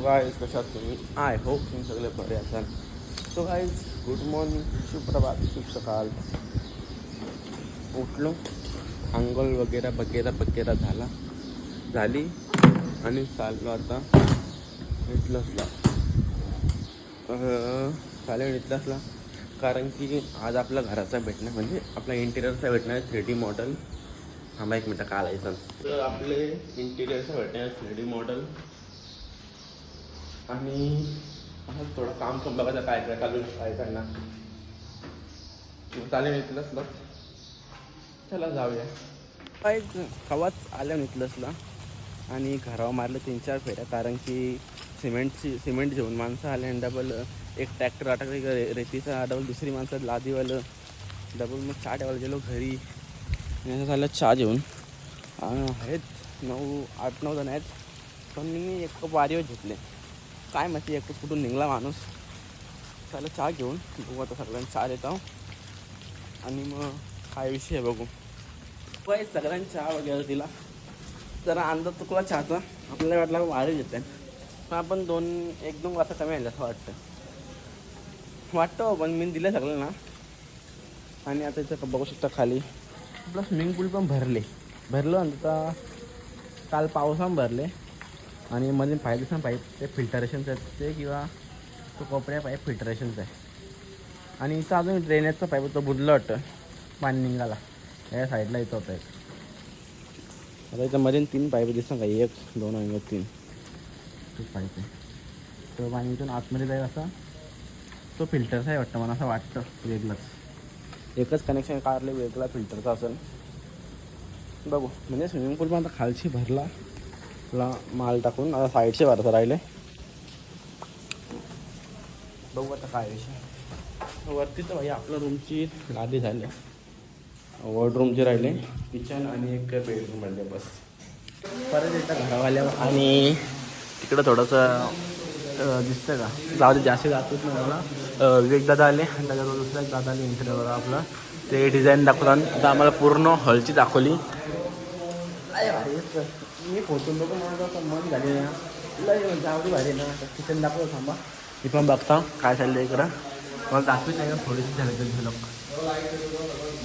So guys कशात तुम्ही I hope तुम्ही सगळे बरे असाल सो गाईज गुड मॉर्निंग सुप्रभात शुभ सकाळ उठलो आंघोळ वगैरे वगैरे वगैरे झाला झाली आणि चाललो आता इथलंचला चालेल इथलंचला कारण की आज आपल्या घराचा भेटणार म्हणजे आपल्या इंटिरियरचा भेटणार आहे थ्री डी मॉडेल थांबा एक मिनटं काढायचं तर आपले इंटिरियरचा भेटणार थ्री डी मॉडेल आणि थोडं काम पण बघायचं काय काय चालू काय करणार. चालेल इथलंच चला जाऊया. काय खवाच आल्या निकलसला आणि घरावर मारलं तीन चार फेऱ्या कारण की सिमेंटची सिमेंट घेऊन माणसं आले आणि डबल एक ट्रॅक्टर अटकले रे रेतीचा डबल दुसरी माणसं लादीवालं. डबल मग चहा ठेवायला गेलो घरी. असं झालं चहा घेऊन. आहेत नऊ आठ नऊ जण आहेत. पण मी एक कप वारीवर घेतले. काय माहिती एक कुठून निघला माणूस. चला चहा घेऊन बघू आता सगळ्यांना चहा देतो आणि मग काय विषय आहे बघू. काय सगळ्यांनी चहा वगैरे दिला. जरा अंदाज चुकला चहाचा. आपल्याला वाटला वाढी देते पण आपण दोन एक दोन वाजता कमी आले असं वाटतं. वाटतं हो, पण मी दिलं सगळं ना आणि आता इथं बघू शकता खाली. प्लस स्विमिंग पूल पण भरले. भरलं आणि आता काल पावसानं भरले. आणि मध्ये पाहिजे ना पाईप ते फिल्टरेशनचं आहे ते किंवा तो कोपऱ्या पाईप फिल्टरेशनचा आहे. आणि इथं अजून ड्रेनेजचा पाईप तो बुडलं वाटतं पाणी निघाला या साईडला येतो होता एक आता इथं मध्ये तीन पाईप दिसतं का? एक दोन आणि एक तीन. तो पाईप आहे. तो पाणी इथून आतमध्ये जाईल असा. तो फिल्टरचा आहे वाटतं मला असं वाटतं वेगळंच एकच कनेक्शन काढले वेगळा फिल्टरचा असेल. बघू म्हणजे स्विमिंग पूल पण आता खालची भरला. आपला माल टाकून आता साईडचे भरता राहिले. बघू आता काय विषय वरती तर भाई आपल्या रूमची लादी झाली. वॉर्डरूमचे राहिले. किचन आणि एक बेडरूम राहिले बस. परत येतं घरावाल्यावर आणि तिकडं थोडंसं दिसतं का? जाऊ दे जास्त जातच नाही मला. अं, विवेक दादा आले आणि त्याच्यावर दुसरा एक दादा आले इंटरव्ह्यूवर आपलं. ते डिझाईन दाखवतात. आता आम्हाला पूर्ण हॉलची दाखवली. अरे भारी मी फोटो बघून मला असं मन झाले ना. लय आवडी भारी ना किचन दाखव थांबा. मी पण बघता काय चाललंय इकडं. मला दाखवत नाही का? थोडीशी झलक झलक.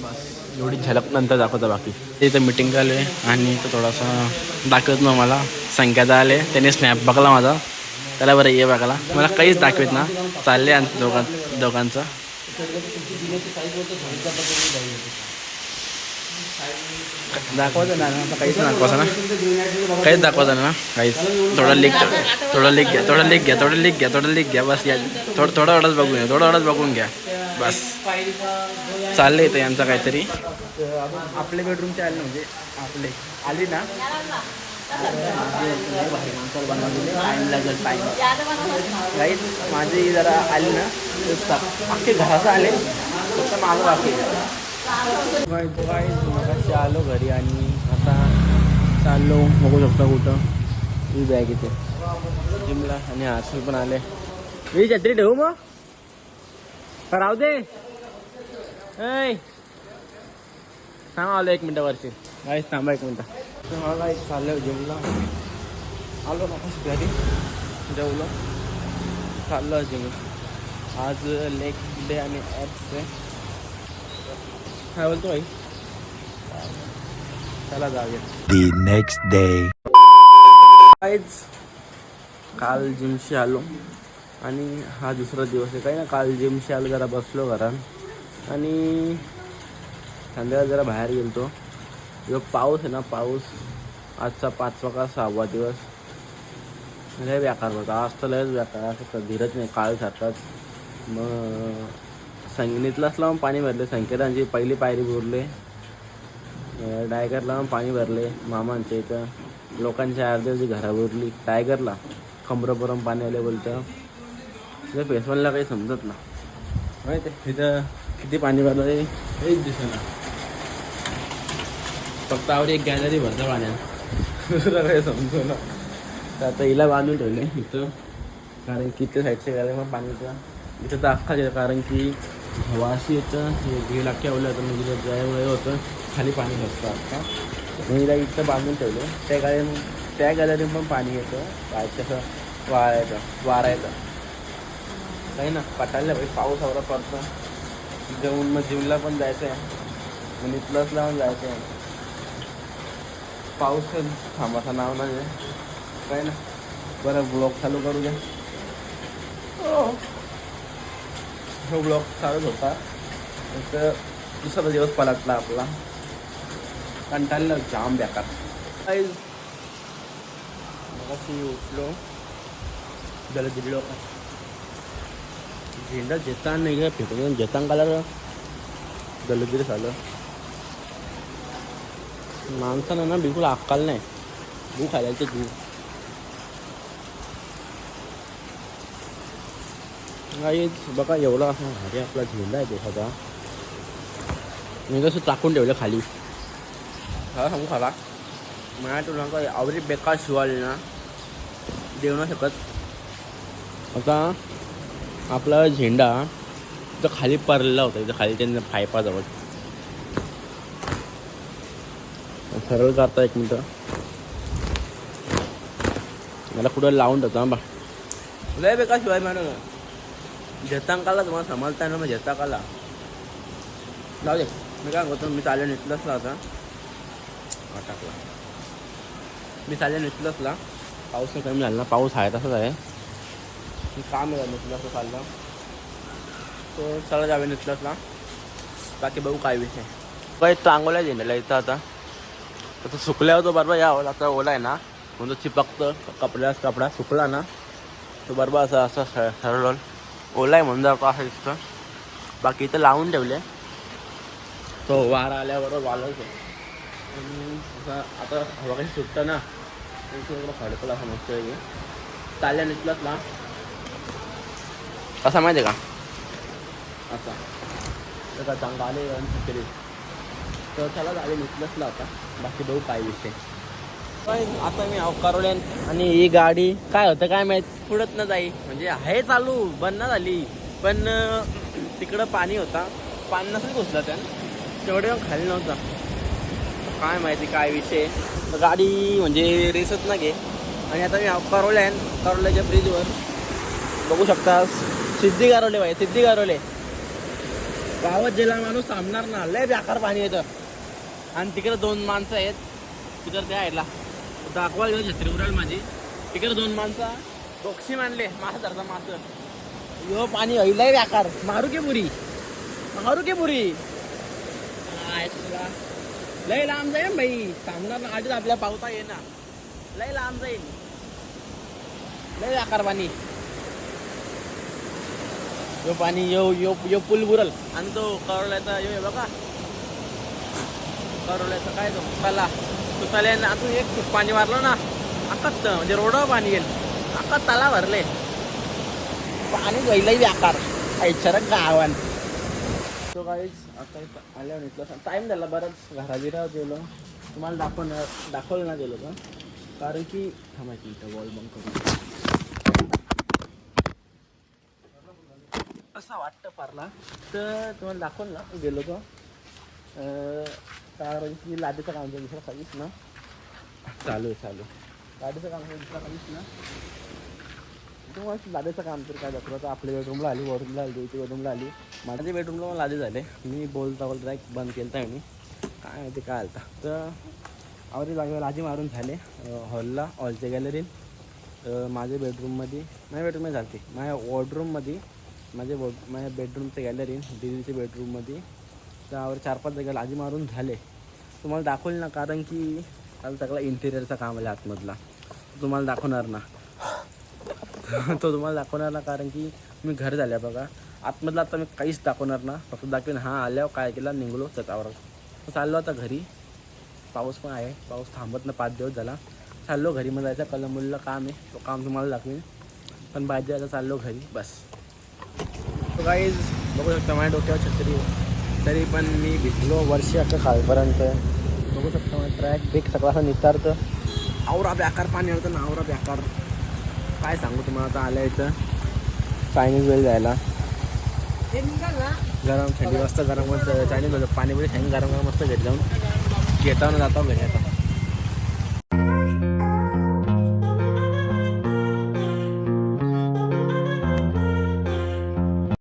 बस एवढी झलक नंतर दाखवतं बाकी. ते इथं मिटिंग झाले आणि तो थोडासा दाखवत ना मला. संख्याचा आले. त्याने स्नॅप बघला माझा. त्याला बरं ये बघायला. मला काहीच दाखवत ना. चालले आणि दोघां दोघांचं. दाखवायचं ना काहीच दाखवायचं ना. काहीच दाखवायचं ना काहीच. थोडा लिक थोडा लिक घ्या थोडा लिक घ्या थोडा लिक घ्या थोडा लिक घ्या बस या. थोडं थोडा वेळाच बघून घ्या थोडा वेळाच बघून घ्या. बस. चाललं येतं यांचं काहीतरी. आपले बेडरूमचे आले म्हणजे आपले. आली ना? टाईम लागेल टाईम राईट माझी जरा आली ना अख्खे घराचं आले फक्त माझं बाकी मगाशी आलो घरी आणि आता चाललो. बघू शकता कुठं. ही बॅग इथे. जिमला. आणि आरसी पण आले. मी छत्री ठेवू मग? राहू दे. ऐ. थांब आलो एक मिनटं वरती काय थांबा एक मिनटं. मला एक चाललं जिमला. आलो वापस घरी. जेवलो. चाललो जिम. आज लेग डे आणि ॲप्स आहे. काय बोलतो भाई? चला जाऊया. The next day. काहीच काल जिमशी आलो. आणि हा दुसरा दिवस आहे. काही ना काल जिमशी आलो जरा बसलो घरात. आणि संध्याकाळी जरा बाहेर गेलतो. जो पाऊस आहे ना पाऊस आजचा पाचवा का सहावा दिवस. लय बेकार होता. आज तर लयच बेकार. असं धीरच नाही. काळ सारखाच. मग संगणीतलाच लावून पाणी भरले. संकेतांची पहिली पायरी भरले. टायगरला लावून पाणी भरले. मामांच्या इथं लोकांच्या अर्ध्याची घरा भरली. टायगरला खंबरपर्यंत पाणी आले बोलतं. तिथं फेसवनला काही समजत ना. माहिती आहे, तिथं किती पाणी भरलं ते हेच दिसेना फक्त आवडी एक गॅलरी भरतं पाण्यात. दुसरं काही समजू ना. तर आता हिला बांधून ठेवले इथं. कारण की इथं साईडच्या गॅलरी पाणीचं इथं तर अख्खा येतं कारण की हवा अशी येतं हे गेला ठेवलं होतं म्हणजे त्यामुळे होतं खाली पाणी नसतं आता. मी इथं बांधून ठेवलं. त्या गाडी त्या गॅलरी पण पाणी येतं. काय कसं वाळायचं वारायचं काही ना पटायला पाहिजे. पाऊस आवरा पडतो. जाऊन मग जीवला पण जायचं आहे म्हणजे आणि प्लसला पण जायचं आहे पाऊस थांबाचा नाव नाही काय ना? बरं ब्लॉग चालू करू द्या. हो. ब्लॉग चालूच होता तर दुसरा दिवस पलटला आपला कंटाळलं जाम बेकार काहीच मगाशी उठलो जरा दिलो का झेंडा जेताना नाही का फेकून जेतान काला दलगिरी झालं माणसानं ना बिलकुल अक्कल नाही गू खायला ते काही बघा एवढा असा भारी आपला झेंडा आहे देशाचा मी कसं टाकून ठेवलं खाली हा सांगू खाला मला तुला काय आवडी बेकार शिवाली ना देऊ नाही शकत आता आपला झेंडा तो खाली पडलेला होता इथं खाली त्यांना पायपाजवळ सरळ करता एक मिनटं मला कुठं लावून ठेवतो बा लय बेकार शिवाय मॅडम झेतांकाला तुम्हाला समजता ना मग झेताकाला जाऊ दे मी काय करतो मी चालेल निघलंच आता. हा टाकला. मी चालेल निघलंचला पाऊस नाही कमी झाला ना पाऊस आहे तसंच आहे. मी काम आहे असं चाललं तो चला जावे निघलंचला बाकी बघू काय विषय. काय चांगला झेंडाला इथं आता. तसं सुकल्यावर तो बरोबर ओला आता ओला आहे ना. म्हणून चिपकतं कपड्यास कपडा सुकला ना. तो बरोबर असं असं सरळ. ओला आहे म्हणून जर असं दिसतं बाकी इथं लावून ठेवले. तो वारा आल्याबरोबर वालच आणि असं आता हवा काही सुटतं ना थोडं खडकला असं मस्त आहे. चालल्या निघलाच ना. कसा माहिती आहे का? असा. तर चांगला आले आणि तर चला झाले निघलंच आता. बाकी बघू काय विषय. आता मी अवकारवल्यान आणि ही गाडी काय होतं काय माहीत? पुढत न जाई. म्हणजे आहे चालू बंद ना झाली. पण तिकडं पाणी होता. पाणी नसेल घुसलं त्यान. तेवढे खाली नव्हता. काय माहिती काय विषय. गाडी म्हणजे रेसच ना घे. आणि आता मी अवकारवल्यान कारोल्याच्या ब्रिजवर बघू शकता सिद्धी गारवले भाई सिद्धी गारवले गावात गेला माणूस थांबणार ना लय बेकार पाणी येतं. आणि तिकडे दोन माणसं आहेत. तिकडे त्या आयला दाखवायला गेलो छत्री उडाल माझी. तिकडे दोन माणसं. बक्षी मानले. मासा धरता मास यो पाणी लय बेकार मारू के पुरी मारू के पुरी काय तुला. लय लांब जाईल भाई थांबणार ना आधीच आपल्या पावता ये ना लय लांब जाईल लय बेकार पाणी. यो पाणी यो यो यो पूल बुरल. आणि तो करवल्याचा यो बघा. करवल्याचा काय तो? तला तो तल्यानं अजून एक खूप पाणी मारलं ना अख्खा म्हणजे रोडावर पाणी गेलं अख्खा तला भरले. पाणी पहिलाही आकार ऐच्छारक गावान. तो काहीच आता आल्यावर इथलं टाईम झाला बरंच. घराबिरा गेलो तुम्हाला दाखवणार दाखवलं ना गेलो का कारण की थांबायची इथं वॉल बंद करून असं वाटतं पारला. तर तुम्हाला दाखवलं ना गेलो का कारण की लादीचं काम होतं दुसरं काहीच ना? चालू आहे चालू लादीचं काम होतं दुसरं काहीच ना? तुम्हाला लादीचं काम तर काय दाखवलं? तर आपल्या बेडरूमला आली वॉर्डरूमला आली इथे बेडरूमला आली. माझ्या बेडरूमला मला लादी झाले. मी बोलता बोलता एक बंद केलं आहे मी काय माहिती काय आलता. तर आवडी जागेवर लाजी मारून झाले. हॉलला हॉलच्या गॅलरीत माझ्या बेडरूममध्ये माझ्या बेडरूममध्ये झालते. माझ्या वॉर्डरूममध्ये माझ्या वॉ माझ्या बेडरूमच्या गॅलरी दिदीच्या बेडरूममध्ये त्यावर चार पाच जागा लादी मारून झाले. तुम्हाला दाखवले ना कारण की त्याला सगळा इंटेरियरचा काम आला आतमधला. तुम्हाला दाखवणार ना. तो तुम्हाला दाखवणार ना कारण की मी घर झाल्या बघा. आतमधला आता मी काहीच दाखवणार ना. फक्त दाखवेन हा आल्यावर काय केला निघलो त्याच्यावर चाललो आता घरी. पाऊस पण आहे. पाऊस थांबत ना पाच दिवस झाला. चाललो घरी मग जायचं कलमुलला काम आहे. तो काम तुम्हाला दाखवेन. पण बाजी आता चाललो घरी बस. तो काहीच बघू शकता माझ्या डोक्यावर छत्री तरी पण मी भिजलो वर्ष अख्खं खालपर्यंत. बघू शकता ट्रॅक ब्रेक सगळा असं नितारतं आवरा बेकार पाणी होतं ना आवरा बेकार. काय सांगू तुम्हाला आता आलं इथं. चायनीज वेळ जायला. गरम थंडी मस्त गरम मस्त. चायनीज वेळ पाणी बिणी थंडी गरम गरम मस्त घेत जाऊन. घेताना जातो घरी आता.